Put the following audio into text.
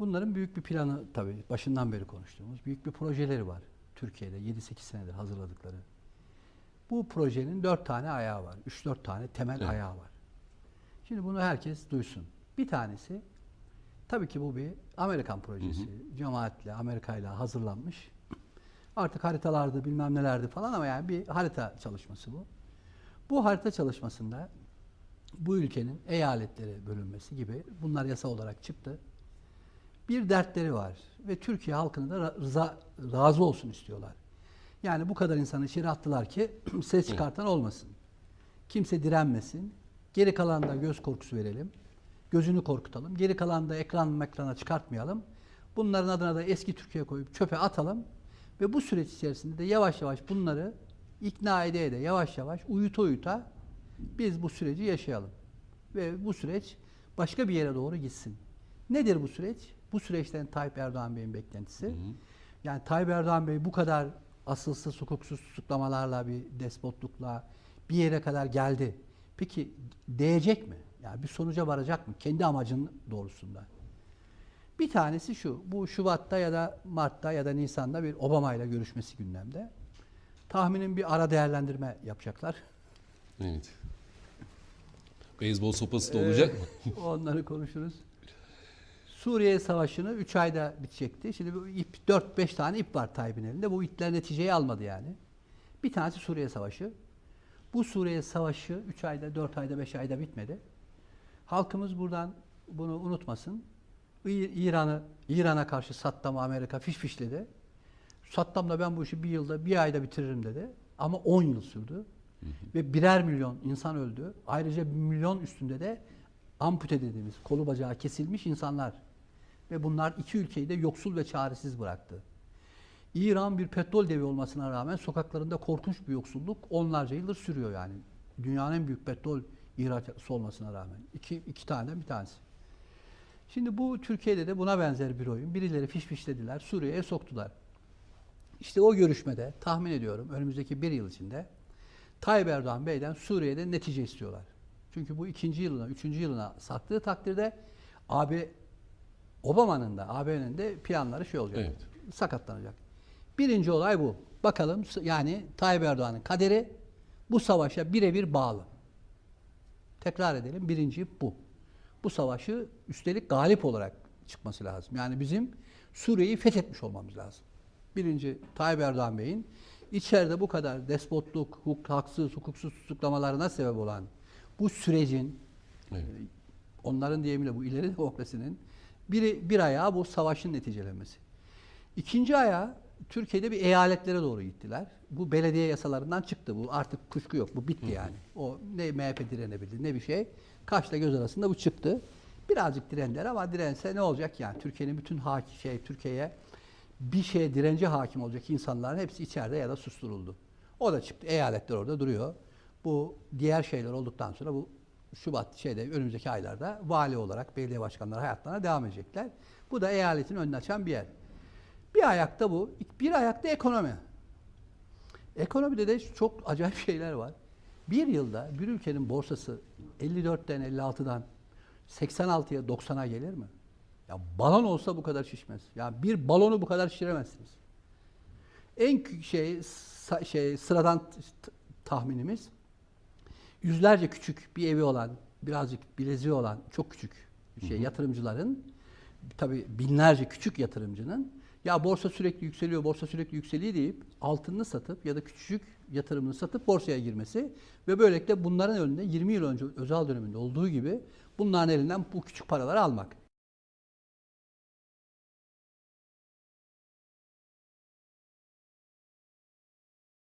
Bunların büyük bir planı tabii başından beri konuştuğumuz büyük bir projeleri var. Türkiye'de 7-8 senedir hazırladıkları. Bu projenin 4 tane ayağı var. 3-4 tane temel Evet. ayağı var. Şimdi bunu herkes duysun. Bir tanesi tabii ki bu bir Amerikan projesi. Cemaatle, Amerika'yla hazırlanmış. Artık haritalardı bilmem nelerdi falan ama yani bir harita çalışması bu. Bu harita çalışmasında bu ülkenin eyaletlere bölünmesi gibi bunlar yasa olarak çıktı. Bir dertleri var ve Türkiye halkını da rıza, razı olsun istiyorlar. Yani bu kadar insanı içeri attılar ki ses çıkartan olmasın. Kimse direnmesin. Geri kalanında göz korkusu verelim. Gözünü korkutalım. Geri kalanında ekran ekrana çıkartmayalım. Bunların adına da eski Türkiye koyup çöpe atalım. Ve bu süreç içerisinde de yavaş yavaş bunları ikna ede ede yavaş yavaş uyuta uyuta biz bu süreci yaşayalım. Ve bu süreç başka bir yere doğru gitsin. Nedir bu süreç? Bu süreçten Tayyip Erdoğan Bey'in beklentisi. Yani Tayyip Erdoğan Bey bu kadar asılsız, hukuksuz tutuklamalarla, bir despotlukla bir yere kadar geldi. Peki değecek mi? Yani bir sonuca varacak mı? Kendi amacının doğrusunda. Bir tanesi şu, bu Şubat'ta ya da Mart'ta ya da Nisan'da bir Obama ile görüşmesi gündemde. Tahminim bir ara değerlendirme yapacaklar. Evet. Beyzbol sopası da olacak mı? Onları konuşuruz. Suriye Savaşı'nı 3 ayda bitecekti. Şimdi bu ip 4-5 tane ip var Tayyip'in elinde. Bu ipler neticeyi almadı yani. Bir tanesi Suriye Savaşı. Bu Suriye Savaşı 3 ayda, 4 ayda, 5 ayda bitmedi. Halkımız buradan bunu unutmasın. İran'ı İran'a karşı Saddam'ı Amerika fişfişledi. Saddam da ben bu işi bir yılda, bir ayda bitiririm dedi. Ama 10 yıl sürdü. Ve birer milyon insan öldü. Ayrıca milyon üstünde de ampute dediğimiz kolu bacağı kesilmiş insanlar. Ve bunlar iki ülkeyi de yoksul ve çaresiz bıraktı. İran bir petrol devi olmasına rağmen sokaklarında korkunç bir yoksulluk onlarca yıldır sürüyor yani. Dünyanın en büyük petrol ihracatçısı olmasına rağmen. İki, iki taneden bir tanesi. Şimdi bu Türkiye'de de buna benzer bir oyun. Birileri fişfişlediler, Suriye'ye soktular. İşte o görüşmede tahmin ediyorum önümüzdeki bir yıl içinde Tayyip Erdoğan Bey'den Suriye'de netice istiyorlar. Çünkü bu ikinci yılına, üçüncü yılına sarktığı takdirde AB Obama'nın da AB'nin de planları şey olacak. Evet. Sakatlanacak. Birinci olay bu. Bakalım yani Tayyip Erdoğan'ın kaderi bu savaşa birebir bağlı. Tekrar edelim. Birinci bu. Bu savaşı üstelik galip olarak çıkması lazım. Yani bizim Suriye'yi fethetmiş olmamız lazım. Birinci Tayyip Erdoğan Bey'in içeride bu kadar despotluk, hukuk, haksız, hukuksuz tutuklamalarına sebep olan bu sürecin Evet. onların deyimiyle bu ileri demokrasinin bir, bir ayağı bu savaşın neticelenmesi. İkinci ayağı Türkiye'de bir eyaletlere doğru gittiler. Bu belediye yasalarından çıktı. Bu artık kuşku yok. Bu bitti yani. O ne MHP direnebildi ne bir şey. Kaşla göz arasında bu çıktı. Birazcık direndiler ama dirense ne olacak yani? Türkiye'nin bütün haki şey Türkiye'ye bir şeye dirence hakim olacak insanların hepsi içeride ya da susturuldu. O da çıktı. Eyaletler orada duruyor. Bu diğer şeyler olduktan sonra bu Şubat şeyde önümüzdeki aylarda vali olarak belediye başkanları hayatlarına devam edecekler. Bu da eyaletin önünü açan bir yer. Bir ayakta bu, bir ayakta ekonomi. Ekonomide de çok acayip şeyler var. Bir yılda bir ülkenin borsası 54'ten 56'dan 86'ya 90'a gelir mi? Ya balon olsa bu kadar şişmez. Ya bir balonu bu kadar şişiremezsiniz. En şey şey sıradan tahminimiz yüzlerce küçük bir evi olan, birazcık bileziği olan çok küçük şey yatırımcıların tabii binlerce küçük yatırımcının ya borsa sürekli yükseliyor, borsa sürekli yükseliyor deyip altınını satıp ya da küçücük yatırımını satıp borsaya girmesi ve böylelikle bunların önünde 20 yıl önce özel döneminde olduğu gibi bunların elinden bu küçük paraları almak.